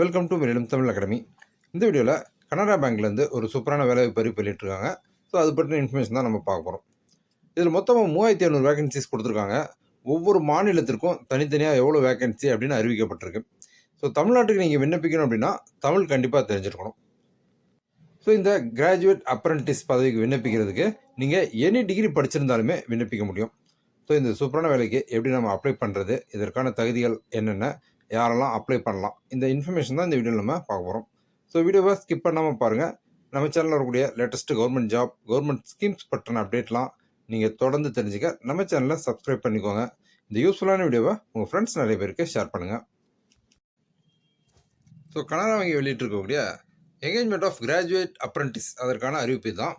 Welcome to மேலும் Tamil academy இந்த வீடியோவில் கனரா பேங்க்லேருந்து ஒரு சூப்பரான வேலை அறிவிப்பு வெளியிட்டிருக்காங்க ஸோ அது பற்றின இன்ஃபர்மேஷன் தான் நம்ம பார்க்க போகிறோம் இதில் மொத்தமாக மூவாயிரத்தி இரநூறு வேகன்சிஸ் கொடுத்துருக்காங்க. ஒவ்வொரு மாநிலத்திற்கும் தனித்தனியாக எவ்வளோ வேகன்சி அப்படின்னு அறிவிக்கப்பட்டிருக்கு. ஸோ தமிழ்நாட்டுக்கு நீங்கள் விண்ணப்பிக்கணும் அப்படின்னா தமிழ் கண்டிப்பாக தெரிஞ்சிருக்கணும். ஸோ இந்த கிராஜுவேட் அப்ரண்டிஸ் பதவிக்கு விண்ணப்பிக்கிறதுக்கு நீங்கள் எனி டிகிரி படிச்சிருந்தாலுமே விண்ணப்பிக்க முடியும். ஸோ இந்த சூப்பரான வேலைக்கு எப்படி நம்ம அப்ளை பண்ணுறது இதற்கான தகுதிகள் என்னென்ன யாரெல்லாம் அப்ளை பண்ணலாம். இந்த இன்ஃபர்மேஷன் தான் இந்த வீடியோவில் நம்ம பார்க்க போகிறோம் ஸோ வீடியோவை ஸ்கிப் பண்ணாமல் பாருங்கள் நம்ம சேனலில் வரக்கூடிய latest government job government schemes பற்றின அப்டேட்லாம் நீங்கள் தொடர்ந்து தெரிஞ்சுக்க நம்ம சேனலை சப்ஸ்கிரைப் பண்ணிக்கோங்க. இந்த யூஸ்ஃபுல்லான வீடியோவை உங்கள் ஃப்ரெண்ட்ஸ் நிறைய பேருக்கு ஷேர் பண்ணுங்கள் ஸோ கனரா வங்கி வெளியிட்டிருக்கக்கூடிய எங்கேஜ்மெண்ட் ஆஃப் கிராஜுவேட் அப்ரண்டிஸ் அதற்கான அறிவிப்பு தான்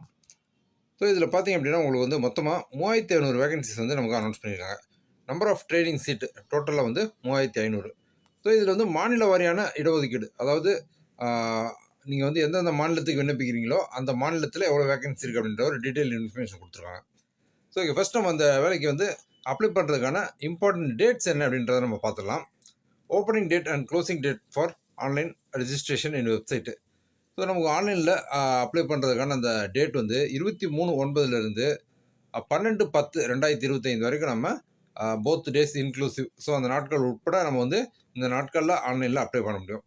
ஸோ இதில் பார்த்தீங்க அப்படின்னா உங்களுக்கு வந்து மொத்தமாக மூவாயிரத்தி ஐநூறு வேகன்சிஸ் வந்து நமக்கு அனௌன்ஸ் பண்ணியிருக்காங்க. நம்பர் ஆஃப் ட்ரைனிங் சீட்டு டோட்டலாக வந்து மூவாயிரத்தி ஐநூறு. ஸோ இதில் வந்து மாநில வாரியான இடஒதுக்கீடு. அதாவது நீங்கள் வந்து எந்தெந்த மாநிலத்துக்கு விண்ணப்பிக்கிறீங்களோ அந்த மாநிலத்தில் எவ்வளோ வேகன்சி இருக்குது அப்படின்ற ஒரு டீட்டெயில் இன்ஃபர்மேஷன் கொடுத்துருக்காங்க. ஸோ ஓகே ஃபஸ்ட் நம்ம அந்த வேலைக்கு வந்து அப்ளை பண்ணுறதுக்கான இம்பார்ட்டன்ட் டேட்ஸ் என்ன அப்படின்றத நம்ம பார்த்துடலாம். Opening date and closing date for online registration in website so நமக்கு ஆன்லைனில் அப்ளை பண்ணுறதுக்கான அந்த டேட் வந்து இருபத்தி மூணு ஒன்பதுலேருந்து பன்னெண்டு பத்து ரெண்டாயிரத்தி இருபத்தைந்து வரைக்கும் நம்ம போத் டேஸ் இன்க்ளூசிவ் ஸோ அந்த நாட்கள் உட்பட நம்ம வந்து இந்த நாட்களில் ஆன்லைனில் அப்ளை பண்ண முடியும்.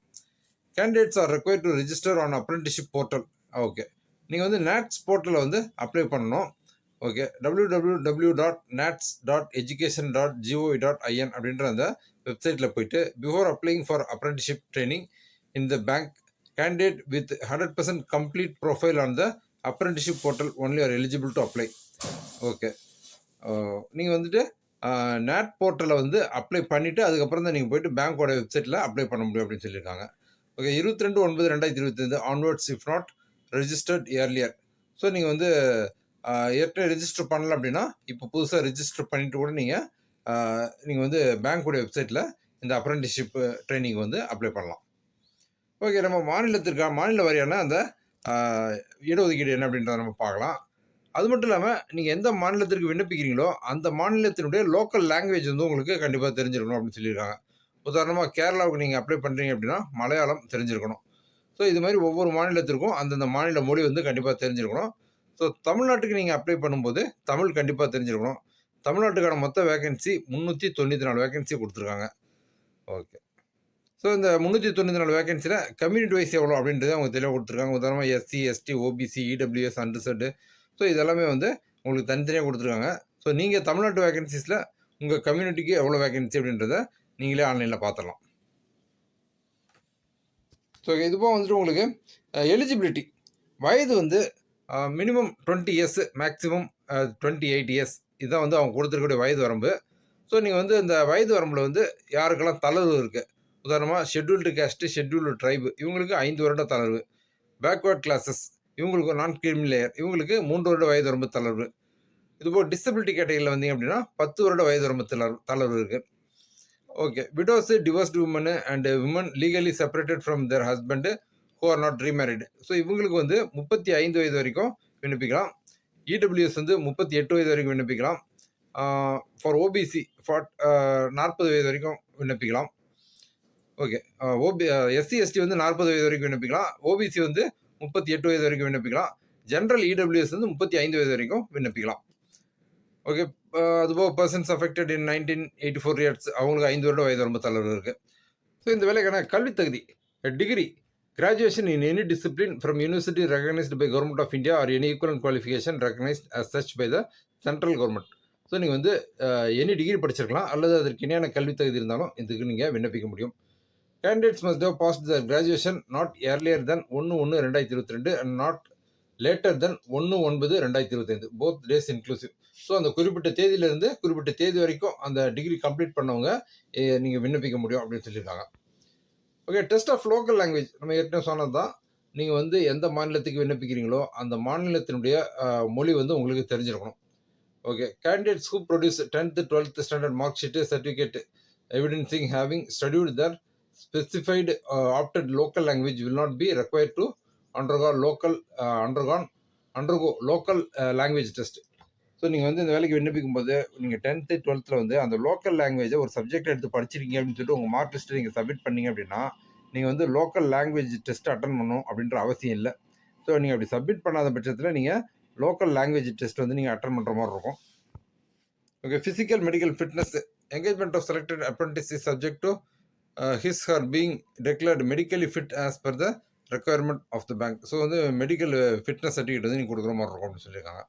Candidates are require to register on apprenticeship portal okay நீங்கள் வந்து நேட்ஸ் போர்ட்டலில் வந்து அப்ளை பண்ணணும். Okay W W W dot NATS dot education dot GOE dot IN அப்படின்ற அந்த வெப்சைட்டில் போயிட்டு before applying for apprenticeship training in the bank candidate with hundred percent complete profile on the apprenticeship portal only are eligible to apply okay நீங்கள் வந்துட்டு NAT போர்ட்டலில் வந்து apply பண்ணிவிட்டு அதுக்கப்புறம் தான் நீங்கள் போய்ட்டு பேங்க்கோட வெப்சைட்டில் அப்ளை பண்ண முடியும் அப்படின்னு சொல்லியிருக்காங்க. ஓகே இருபத்தி ரெண்டு ஒன்பது ரெண்டாயிரத்தி இருபத்தைந்து onwards if not registered earlier so நீங்கள் வந்து ஏற்கனவே ரெஜிஸ்டர் பண்ணல அப்படின்னா இப்போ புதுசாக ரெஜிஸ்டர் பண்ணிவிட்டு கூட நீங்கள் நீங்கள் வந்து பேங்க்கோட வெப்சைட்டில் இந்த அப்ரெண்டிஷிப் ட்ரைனிங் வந்து அப்ளை பண்ணலாம். ஓகே நம்ம மாநிலத்திற்கான மாநில வாரியான அந்த இடஒதுக்கீடு என்ன அப்படின்றத நம்ம பார்க்கலாம். அது மட்டும் இல்லாமல் நீங்கள் எந்த மாநிலத்திற்கு விண்ணப்பிக்கிறீங்களோ அந்த மாநிலத்தினுடைய லோக்கல் லாங்குவேஜ் வந்து உங்களுக்கு கண்டிப்பாக தெரிஞ்சிருக்கணும் அப்படின்னு சொல்லியிருக்காங்க. உதாரணமாக கேரளாவுக்கு நீங்கள் அப்ளை பண்ணுறீங்க அப்படின்னா மலையாளம் தெரிஞ்சிருக்கணும். ஸோ இது மாதிரி ஒவ்வொரு மாநிலத்திற்கும் அந்தந்த மாநில மொழி வந்து கண்டிப்பாக தெரிஞ்சிருக்கணும். ஸோ தமிழ்நாட்டுக்கு நீங்கள் அப்ளை பண்ணும்போது தமிழ் கண்டிப்பாக தெரிஞ்சிருக்கணும். தமிழ்நாட்டுக்கான மொத்த வேகன்சி முந்நூற்றி தொண்ணூற்றி நாலு வேகன்சி கொடுத்துருக்காங்க. ஓகே ஸோ இந்த முந்நூற்றி தொண்ணூற்றி நாலு வேகன்சியில் கம்யூனிட்டி வைஸ் எவ்வளோ அப்படின்றத அவங்க தெளிவாக கொடுத்துருக்காங்க. உதாரணமாக எஸ்சி எஸ்டி ஓபிசி இடபிள்யூஎஸ் அண்டர்செட்டு ஸோ இதெல்லாமே வந்து உங்களுக்கு தனித்தனியாக கொடுத்துருக்காங்க. ஸோ நீங்கள் தமிழ்நாட்டு வேகன்சிஸில் உங்கள் கம்யூனிட்டிக்கு எவ்வளோ வேகன்சி அப்படின்றத நீங்களே ஆன்லைனில் பார்த்துடலாம். ஸோ இதுபோக வந்துட்டு உங்களுக்கு எலிஜிபிலிட்டி வயது வந்து minimum twenty years maximum twenty eight years இதுதான் வந்து அவங்க கொடுத்துருக்கக்கூடிய வயது வரம்பு. ஸோ நீங்கள் வந்து இந்த வயது வரம்பில் வந்து யாருக்கெல்லாம் தளர்வு இருக்குது உதாரணமாக ஷெட்யூல்டு கேஸ்ட்டு ஷெட்யூல்டு ட்ரைபு இவங்களுக்கு ஐந்து வருட தளர்வு. பேக்வேர்ட் கிளாஸஸ் இவங்களுக்கு நான் கிரிமிலேயர் இவங்களுக்கு மூன்று வருட வயது வரம்பு தளர்வு. இதுபோல் டிசபிலிட்டி கேட்டகரியில் வந்தீங்க அப்படின்னா பத்து வருட வயது வரம்பு தளர்வு தளர்வு இருக்குது okay widows divorced women and women legally separated from their husband who are not remarried so இவங்களுக்கு வந்து முப்பத்தி ஐந்து வயது வரைக்கும் விண்ணப்பிக்கலாம். இடபிள்யூஎஸ் வந்து முப்பத்தி எட்டு வயது வரைக்கும் விண்ணப்பிக்கலாம். ஃபார் ஓபிசி ஃபார்ட் நாற்பது வயது வரைக்கும் விண்ணப்பிக்கலாம். ஓகே ஓபி எஸ்சி எஸ்டி வந்து நாற்பது வயது வரைக்கும் விண்ணப்பிக்கலாம். ஓபிசி வந்து முப்பத்தி எட்டு வயது வரைக்கும் விண்ணப்பிக்கலாம். ஜென்ரல் இடபிள்யூஎஸ் வந்து முப்பத்தி ஐந்து வயது வரைக்கும் விண்ணப்பிக்கலாம். ஓகே அதுபோக persons affected in nineteen eighty four years அவங்களுக்கு ஐந்து வருட வயது ரொம்ப தளர்வு இருக்குது ஸோ இந்த வேலைக்கான கல்வித் தகுதி degree graduation in any discipline from university recognised by government of India or any equal qualification recognised as such by the central government so நீங்கள் வந்து எனி டிகிரி படிச்சிருக்கலாம் அல்லது அதற்கு இணையான கல்வித் தகுதி இருந்தாலும் இதுக்கு நீங்கள் விண்ணப்பிக்க முடியும். Candidates must have passed the graduation not earlier than ஒன்று ஒன்று ரெண்டாயிரத்தி இருபத்தி ரெண்டு அண்ட் நாட் லேட்டர் தென் ஒன்று ஒன்பது ரெண்டாயிரத்தி இருபத்தைந்து போத் டேஸ் இன்க்ளூசிவ் ஸோ அந்த குறிப்பிட்ட தேதியிலிருந்து குறிப்பிட்ட தேதி வரைக்கும் அந்த டிகிரி கம்ப்ளீட் பண்ணவங்க நீங்கள் விண்ணப்பிக்க முடியும் அப்படின்னு சொல்லியிருக்காங்க. Okay test of local language நம்ம ஏற்கனவே சொன்னது தான் நீங்கள் வந்து எந்த மாநிலத்துக்கு விண்ணப்பிக்கிறீங்களோ அந்த மாநிலத்தினுடைய மொழி வந்து உங்களுக்கு தெரிஞ்சிருக்கணும். Okay candidates who produce tenth twelfth standard mark sheet certificate evidencing having studied the specified uh, opted local language will not be required to undergo local uh, undergone undergo local uh, language ஸோ நீங்கள் வந்து இந்த வேலைக்கு விண்ணப்பிக்கும் போது நீங்கள் tenth டுவெல்த்தில் வந்து அந்த லோக்கல் லாங்குவேஜை ஒரு சப்ஜெக்ட் எடுத்து படிச்சிருக்கீங்க அப்படின்னு சொல்லிட்டு உங்கள் மார்க் லிஸ்ட்டு நீங்கள் சப்மிட் பண்ணீங்க அப்படின்னா நீங்கள் வந்து லோக்கல் லாங்குவேஜ் டெஸ்ட் அட்டன் பண்ணணும் அப்படின்ற அவசியம் இல்லை. ஸோ நீங்கள் அப்படி சப்மிட் பண்ணாத பட்சத்தில் நீங்கள் லோக்கல் லாங்குவேஜ் டெஸ்ட் வந்து நீங்கள் அட்டன் பண்ணுற மாதிரி இருக்கும். Okay physical medical fitness engagement of selected apprentice is subject to his her being declared medically fit as per the requirement of the bank so வந்து மெடிக்கல் ஃபிட்னஸ் சர்டிஃபிகேட் வந்து நீங்கள் கொடுக்குற மாதிரி இருக்கும் அப்படின்னு சொல்லியிருக்காங்க.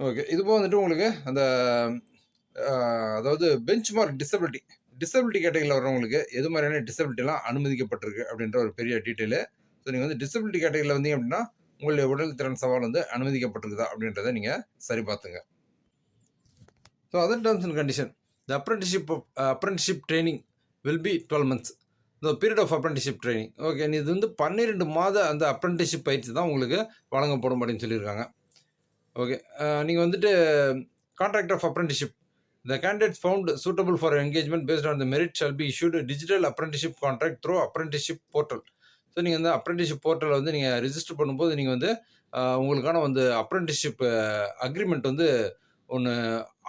ஓகே இது போக வந்துட்டு உங்களுக்கு அந்த uh, அதாவது பெஞ்ச் மார்க் டிசபிலிட்டி டிசபிலிட்டி கேட்டகரியில் வர்றவங்களுக்கு எது மாதிரியான டிசபிலிட்டிலாம் அனுமதிக்கப்பட்டிருக்கு அப்படின்ற ஒரு பெரிய டீட்டெயிலு ஸோ நீங்கள் வந்து டிசபிலிட்டி கேட்டகரியில் வந்தீங்க அப்படின்னா உங்களுடைய உடல் திறன் சவால் வந்து அனுமதிக்கப்பட்டிருக்குதா அப்படின்றத நீங்கள் சரி பார்த்துங்க so other terms and condition the apprenticeship apprenticeship training will be twelve months இந்த period of apprenticeship training okay இது வந்து பன்னிரெண்டு மாத அந்த அப்ரண்டிஷிப் பயிற்சி தான் உங்களுக்கு வழங்கப்படும் அப்படின்னு சொல்லியிருக்காங்க. ஓகே uh, நீங்கள் வந்துட்டு contract of apprenticeship the candidate found suitable for engagement based on the merit shall be issued digital apprenticeship contract through apprenticeship portal so நீங்கள் வந்து அப்ரண்டிஷிப் போர்ட்டலில் வந்து நீங்கள் ரிஜிஸ்டர் பண்ணும்போது நீங்கள் வந்து uh, உங்களுக்கான வந்து அப்ரண்டிஷிப் அக்ரிமெண்ட் uh, வந்து ஒன்று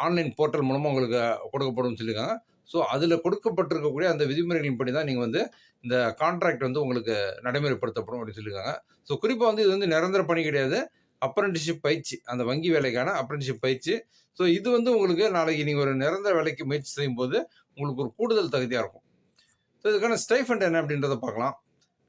ஆன்லைன் போர்ட்டல் மூலமாக உங்களுக்கு கொடுக்கப்படும் சொல்லியிருக்காங்க. ஸோ அதில் கொடுக்கப்பட்டிருக்கக்கூடிய அந்த விதிமுறைகளின்படி தான் நீங்கள் வந்து இந்த கான்ட்ராக்ட் வந்து உங்களுக்கு நடைமுறைப்படுத்தப்படும் அப்படின்னு சொல்லியிருக்காங்க. ஸோ குறிப்பாக வந்து இது வந்து நிரந்தர பணி கிடையாது. அப்ரண்டிஷிப் பயிற்சி அந்த வங்கி வேலைக்கான அப்ரண்டிஷிப் பயிற்சி. ஸோ இது வந்து உங்களுக்கு நாளைக்கு நீங்கள் ஒரு நிரந்தர வேலைக்கு முயற்சி செய்யும்போது உங்களுக்கு ஒரு கூடுதல் தகுதியாக இருக்கும். ஸோ இதுக்கான ஸ்டைஃபண்ட் என்ன அப்படின்றத பார்க்கலாம்.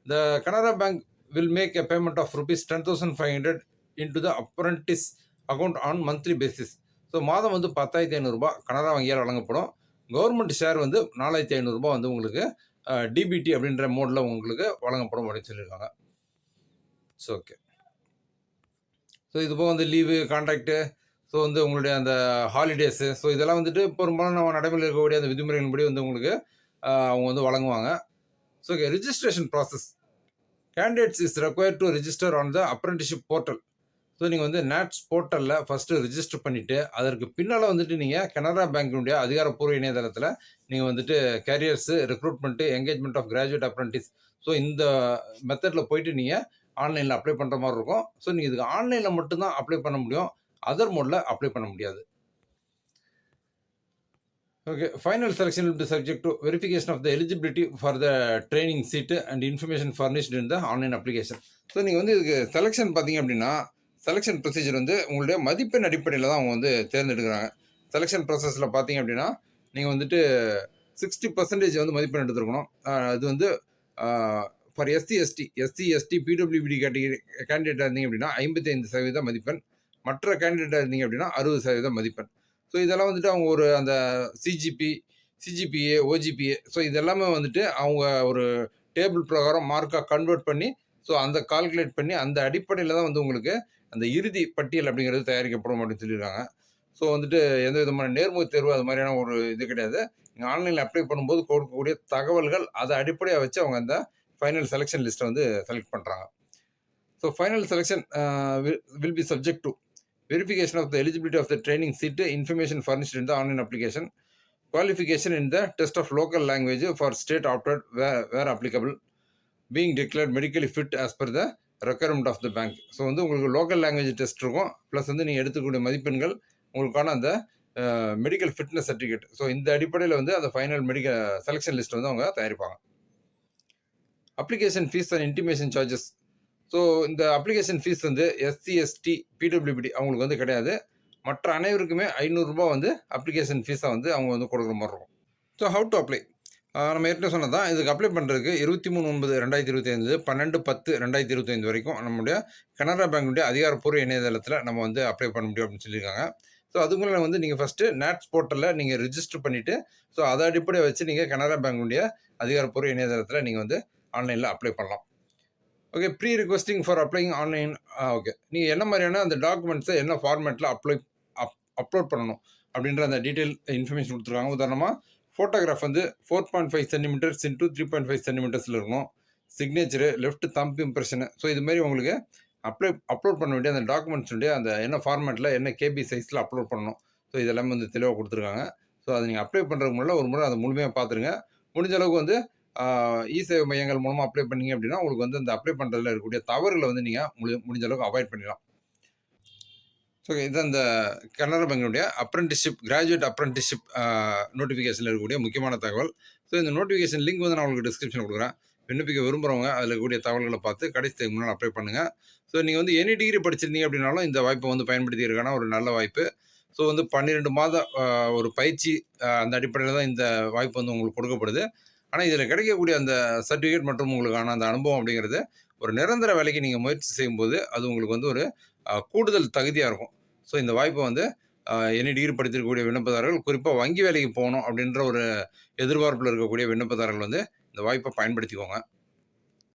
The Canara bank will make a payment of rupees ten thousand five hundred into the apprentice account on monthly basis so மாதம் வந்து பத்தாயிரத்தி ஐநூறுரூபா கனரா வங்கியால் வழங்கப்படும். கவர்மெண்ட் ஷேர் வந்து நாலாயிரத்தி ஐநூறுரூபா வந்து உங்களுக்கு டிபிடி அப்படின்ற மோடில் உங்களுக்கு வழங்கப்படும் அப்படின்னு சொல்லியிருக்காங்க. ஸோ ஓகே ஸோ இது போக வந்து லீவு கான்ட்ராக்ட்டு ஸோ வந்து உங்களுடைய அந்த ஹாலிடேஸு ஸோ இதெல்லாம் வந்துட்டு பெரும்பாலும் நம்ம நடைமுறையில் இருக்கக்கூடிய அந்த விதிமுறைகளின்படி வந்து உங்களுக்கு அவங்க வந்து வழங்குவாங்க. So okay registration process candidates is require to register on the apprenticeship portal so நீங்கள் வந்து நேட்ஸ் போர்ட்டலில் ஃபஸ்ட்டு ரிஜிஸ்டர் பண்ணிவிட்டு அதற்கு பின்னால் வந்துட்டு நீங்கள் கனரா பேங்கினுடைய அதிகாரப்பூர்வ இணையதளத்தில் நீங்கள் வந்துட்டு careers recruitment engagement of graduate apprentice so இந்த மெத்தடில் போயிட்டு நீங்கள் ஆன்லைனில் அப்ளை பண்ணுற மாதிரி இருக்கும். ஸோ நீங்கள் இதுக்கு ஆன்லைனில் மட்டும்தான் அப்ளை பண்ண முடியும். அதர் மோடில் அப்ளை பண்ண முடியாது. Okay final selection will subject subject verification of the eligibility for the training seat and information furnished furnished in the online so நீங்கள் வந்து இதுக்கு செலெக்ஷன் பார்த்தீங்க அப்படின்னா செலெக்ஷன் ப்ரொசீஜர் வந்து உங்களுடைய மதிப்பெண் அடிப்படையில் தான் அவங்க வந்து தேர்ந்தெடுக்கிறாங்க. செலெக்ஷன் ப்ராசஸில் பார்த்தீங்க அப்படின்னா நீங்கள் வந்துட்டு சிக்ஸ்டி பர்சன்டேஜ் வந்து மதிப்பெண் எடுத்துருக்கணும். அது வந்து for SC ST SC ST PWBD category கேண்டிடேட்டாக இருந்தீங்க அப்படின்னா ஐம்பத்தி ஐந்து சதவீத மதிப்பெண். மற்ற கேண்டிடேட்டாக இருந்தீங்க அப்படின்னா அறுபது சதவீத மதிப்பெண். ஸோ இதெல்லாம் வந்துட்டு அவங்க ஒரு அந்த சிஜிபி சிஜிபிஏ ஓஜிபிஏ ஸோ இதெல்லாமே வந்துட்டு அவங்க ஒரு டேபிள் பிரகாரம் மார்க்காக கன்வெர்ட் பண்ணி ஸோ அந்த கால்குலேட் பண்ணி அந்த அடிப்படையில் தான் வந்து உங்களுக்கு அந்த இறுதி பட்டியல் அப்படிங்கிறது தயாரிக்கப்படும் அப்படின்னு சொல்லியிருக்காங்க ஸோ வந்துட்டு எந்த விதமான நேர்முக தேர்வு அது மாதிரியான ஒரு இது கிடையாது நீங்கள் ஆன்லைனில் அப்ளை பண்ணும்போது கொடுக்கக்கூடிய தகவல்கள் அதை அடிப்படையாக வச்சு அவங்க அந்த ஃபைனல் செலெக்ஷன் லிஸ்ட்டை வந்து செலக்ட் பண்ணுறாங்க so final selection will be subject to verification of the eligibility of the training seat information furnished in the online application qualification in the test of local language for state opted where where applicable being declared medically fit as per the requirement of the bank so வந்து உங்களுக்கு local language test இருக்கும். Plus வந்து நீங்கள் எடுத்துக்கூடிய மதிப்பெண்கள் உங்களுக்கான அந்த medical fitness certificate so இந்த அடிப்படையில் வந்து அந்த ஃபைனல் மெடிக்கல் செலெக்ஷன் லிஸ்ட் வந்து அவங்க தயாரிப்பாங்க. Application fees and intimation charges so இந்த அப்ளிகேஷன் ஃபீஸ் வந்து எஸ்சி எஸ்டி பிடபிள்யூபிடி அவங்களுக்கு வந்து கிடையாது. மற்ற அனைவருக்குமே ஐநூறுரூபா வந்து அப்ளிகேஷன் ஃபீஸாக வந்து அவங்க வந்து கொடுக்குற மாதிரி இருக்கும். ஸோ ஹவு டு அப்ளை நம்ம ஏற்கனவே சொன்னது தான். இதுக்கு அப்ளை பண்ணுறதுக்கு இருபத்தி மூணு ஒன்பது ரெண்டாயிரத்தி இருபத்தி ஐந்து பன்னெண்டு பத்து ரெண்டாயிரத்தி இருபத்தைந்து வரைக்கும் நம்முடைய கனரா பேங்குடைய அதிகாரப்பூர்வ இணையதளத்தில் நம்ம வந்து அப்ளை பண்ண முடியும் அப்படின்னு சொல்லியிருக்காங்க. ஸோ அதுக்குள்ள வந்து நீங்கள் ஃபஸ்ட்டு நேட்ஸ் போர்ட்டலில் நீங்கள் ரிஜிஸ்டர் பண்ணிவிட்டு ஸோ அதை அடிப்படையை வச்சு நீங்கள் கனரா பேங்குடைய அதிகாரப்பூர்வ இணையதளத்தில் நீங்கள் வந்து ஆன்லைனில் அப்ளை பண்ணலாம். Okay pre requesting for applying online okay நீங்கள் என்ன மாதிரியான அந்த டாக்குமெண்ட்ஸை என்ன ஃபார்மேட்டில் அப்ளை அப் அப்லோட் பண்ணணும் அப்படின்ற அந்த டீட்டெயில் இன்ஃபர்மேஷன் கொடுத்துருக்காங்க. உதாரணமாக ஃபோட்டோகிராஃப் வந்து four point five centimetres into three point five சென்டிமீட்டர்ஸில் இருக்கும் signature left thumb impression so இது மாதிரி உங்களுக்கு அப்ளை அப்லோட் பண்ண வேண்டிய அந்த டாக்குமெண்ட்ஸுடைய அந்த என்ன ஃபார்மேட்டில் என்ன கேபி சைஸில் அப்லோட் பண்ணணும். ஸோ இதெல்லாமே வந்து தெளிவாக கொடுத்துருக்காங்க. ஸோ அதை நீங்கள் அப்ளை பண்ணுறதுக்கு முன்னாடி ஒரு முறை அதை முழுமையாக பார்த்துருங்க. முடிஞ்ச அளவுக்கு வந்து இ சேவை மையங்கள் மூலமாக அப்ளை பண்ணீங்க அப்படின்னா உங்களுக்கு வந்து அந்த அப்ளை பண்ணுறதுல இருக்கக்கூடிய தவறுகளை வந்து நீங்கள் முடி முடிஞ்ச அளவுக்கு அவாய்ட் பண்ணிடலாம். ஸோ இது அந்த கனரா பேங்கினுடைய அப்ரெண்டிஷிப் கிராஜுவேட் அப்ரெண்டிஷிப் நோட்டிஃபிகேஷனில் இருக்கக்கூடிய முக்கியமான தகவல். ஸோ இந்த நோட்டிஃபிகேஷன் லிங்க் வந்து நான் உங்களுக்கு டிஸ்கிரிப்ஷனில் கொடுக்குறேன். விண்ணப்பிக்க விரும்புகிறவங்க அதில் இருக்கக்கூடிய தகவல்களை பார்த்து கடைசி முன்னால் அப்ளை பண்ணுங்கள் ஸோ நீங்கள் வந்து எனி டிகிரி படிச்சிருந்தீங்க அப்படின்னாலும் இந்த வாய்ப்பை வந்து பயன்படுத்தியிருக்கான ஒரு நல்ல வாய்ப்பு. ஸோ வந்து பன்னிரெண்டு மாத ஒரு பயிற்சி அந்த அடிப்படையில் தான் இந்த வாய்ப்பு வந்து உங்களுக்கு கொடுக்கப்படுது. ஆனால் இதில் கிடைக்கக்கூடிய அந்த சர்டிஃபிகேட் மற்றும் உங்களுக்கான அந்த அனுபவம் அப்படிங்கிறது ஒரு நிரந்தர வேலைக்கு நீங்கள் முயற்சி செய்யும்போது அது உங்களுக்கு வந்து ஒரு கூடுதல் தகுதியாக இருக்கும். ஸோ இந்த வாய்ப்பை வந்து என்னை டிகிரி படித்திருக்கக்கூடிய விண்ணப்பதாரர்கள் குறிப்பாக வங்கி வேலைக்கு போகணும் அப்படின்ற ஒரு எதிர்பார்ப்பில் இருக்கக்கூடிய விண்ணப்பதாரர்கள் வந்து இந்த வாய்ப்பை பயன்படுத்திக்கோங்க.